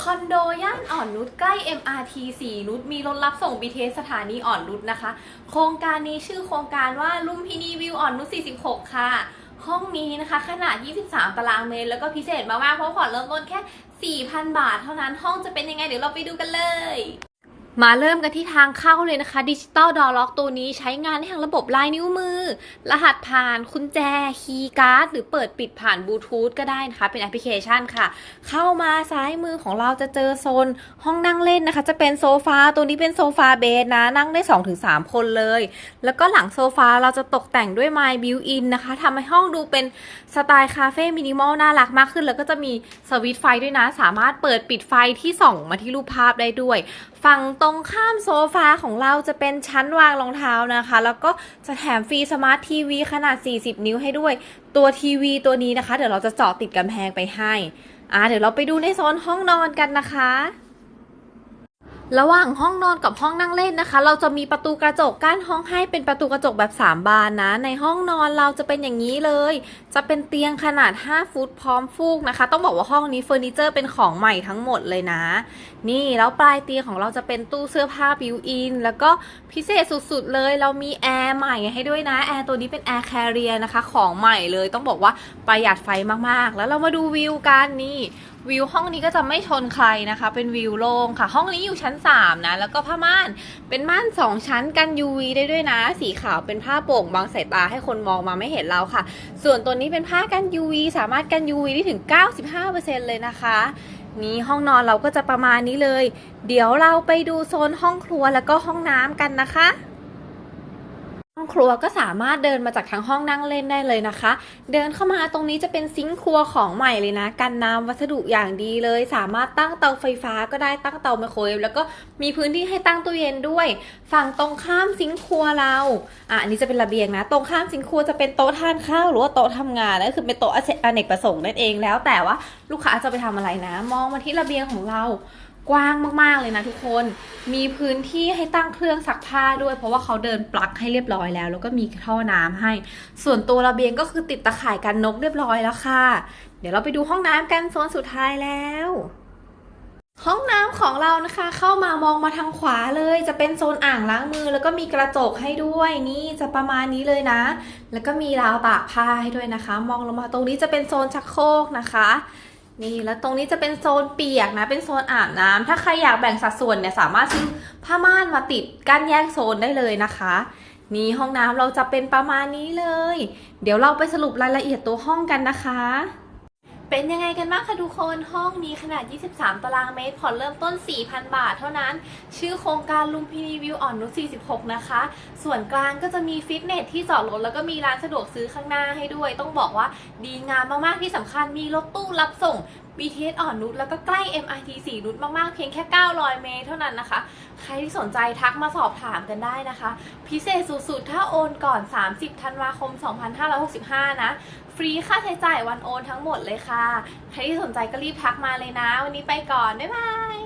คอนโดย่านอ่อนนุชใกล้ MRT 4นุชมีรถรับส่ง BTS สถานีอ่อนนุชนะคะ โครงการนี้ชื่อโครงการว่าลุมพินีวิวอ่อนนุช46 ค่ะ ห้องนี้นะคะขนาด 23 ตารางเมตร แล้วก็พิเศษมากๆเพราะผ่อนเริ่มต้นแค่ 4,000 บาทเท่านั้นห้องจะเป็นยังไงเดี๋ยวเราไปดูกันเลย มาเริ่มกันที่ทางเข้าเลยนะคะดิจิตอลดอล็อกตัวนี้ใช้งานได้ทางระบบลายนิ้วมือ รหัสผ่านคุณแจคีย์การ์ดหรือเปิดปิดผ่านบลูทูธก็ได้นะคะ เป็นแอปพลิเคชันค่ะ เข้ามาซ้ายมือของเราจะเจอโซน ห้องนั่งเล่นนะคะ จะเป็นโซฟาตัวนี้เป็นโซฟาเบสนะ นั่งได้ 2-3 คนเลย แล้วก็หลังโซฟาเราจะตกแต่งด้วยไม b บิวอินนะคะทำให้ห้องดูเป็นสไตล์คาเฟ่มินิมอลน่ารักมากขึ้น แล้วก็จะมีสวิตช์ไฟด้วยนะ สามารถเปิดปิดไฟที่ส่องมาที่รูปภาพได้ด้วยฝั่งตรงข้ามโซฟาของเราจะเป็นชั้นวางรองเท้านะคะ แล้วก็จะแถมฟรีสมาร์ททีวีขนาด 40 นิ้วให้ด้วย ตัวทีวีตัวนี้นะคะ เดี๋ยวเราจะเจาะติดกำแพงไปให้ อ่าเดี๋ยวเราไปดูในโซนห้องนอนกันนะคะ ระหว่างห้องนอนกับห้องนั่งเล่นนะคะ เราจะมีประตูกระจกกั้นห้องให้เป็นประตูกระจกแบบ 3 บานนะ ในห้องนอนเราจะเป็นอย่างนี้เลย จะเป็นเตียงขนาด 5 ฟุตพร้อมฟูกนะคะ ต้องบอกว่าห้องนี้เฟอร์นิเจอร์เป็นของใหม่ทั้งหมดเลยนะ นี่แล้วปลายเตียงของเราจะเป็นตู้เสื้อผ้าบิวอิน แล้วก็พิเศษสุดๆเลย เรามีแอร์ใหม่ให้ด้วยนะ แอร์ตัวนี้เป็นแอร์แคเรียนะคะ ของใหม่เลย ต้องบอกว่าประหยัดไฟมากๆ แล้วเรามาดูวิวกันนี่ วิวห้องนี้ก็จะไม่ชนใครนะคะ เป็นวิวโล่งค่ะ ห้องนี้อยู่ชั้น 3 นะ แล้วก็ผ้าม่านเป็นม่าน 2 ชั้นกัน UV ได้ด้วยนะ สีขาวเป็นผ้าโป่งบังสายตาให้คนมองมาไม่เห็นเราค่ะ ส่วนตัวนี้เป็นผ้ากัน UV สามารถกัน UV ได้ถึง 95%เลยนะคะนี่ห้องนอนเราก็จะประมาณนี้เลย เดี๋ยวเราไปดูโซนห้องครัวแล้วก็ห้องน้ำกันนะคะ ครัวก็สามารถเดินมาจากทางห้องนั่งเล่นได้เลยนะคะ เดินเข้ามาตรงนี้จะเป็นซิงค์ครัวของใหม่เลยนะ กันน้ำวัสดุอย่างดีเลย สามารถตั้งเตาไฟฟ้าก็ได้ตั้งเตาไมโครเวฟแล้วก็มีพื้นที่ให้ตั้งตู้เย็นด้วย ฝั่งตรงข้ามซิงค์ครัวเราอะอันนี้จะเป็นระเบียงนะ ตรงข้ามซิงค์ครัวจะเป็นโต๊ะทานข้าวหรือว่าโต๊ะทำงานนั่นคือเป็นโต๊ะอเนกประสงค์นั่นเองแล้ว แต่ว่าลูกค้าจะไปทำอะไรนะ มองมาที่ระเบียงของเรา กว้างมากๆเลยนะทุกคน มีพื้นที่ให้ตั้งเครื่องซักผ้าด้วย เพราะว่าเขาเดินปลั๊กให้เรียบร้อยแล้ว แล้วก็มีท่อน้ำให้ ส่วนตัวระเบียงก็คือติดตะข่ายกันนกเรียบร้อยแล้วค่ะ เดี๋ยวเราไปดูห้องน้ำกันโซนสุดท้ายแล้วห้องน้ำของเรานะคะ เข้ามามองมาทางขวาเลยจะเป็นโซนอ่างล้างมือ แล้วก็มีกระจกให้ด้วยนี่จะประมาณนี้เลยนะ แล้วก็มีราวตากผ้าให้ด้วยนะคะ มองลงมาตรงนี้จะเป็นโซนชักโครกนะคะ นี่แล้วตรงนี้จะเป็นโซนเปียกนะ เป็นโซนอาบน้ำถ้าใครอยากแบ่งสัดส่วนเนี่ยสามารถซื้อผ้าม่านมาติดกั้นแยกโซนได้เลยนะคะ นี่ห้องน้ำเราจะเป็นประมาณนี้เลย เดี๋ยวเราไปสรุปรายละเอียดตัวห้องกันนะคะ เป็นยังไงกันบ้างคะทุกคนห้องนี้ขนาด 23 ตารางเมตร ผ่อนเริ่มต้น 4,000 บาทเท่านั้น ชื่อโครงการลุมพินีวิวอ่อนนุช46 นะคะ ส่วนกลางก็จะมีฟิตเนสที่จอดรถแล้วก็มีร้านสะดวกซื้อข้างหน้าให้ด้วย ต้องบอกว่าดีงามมากๆที่สำคัญมีรถตู้รับส่ง BTS อ่อนนุชแล้วก็ใกล้ MRT 4นุชมากๆ เพียงแค่ 900 เมตรเท่านั้นนะคะ ใครที่สนใจทักมาสอบถามกันได้นะคะ พิเศษสุดๆ ถ้าโอนก่อน 30 ธันวาคม 2565 นะ ฟรีค่าใช้จ่ายวันโอนทั้งหมดเลยค่ะ ใครที่สนใจก็รีบทักมาเลยนะ วันนี้ไปก่อน บ๊ายบาย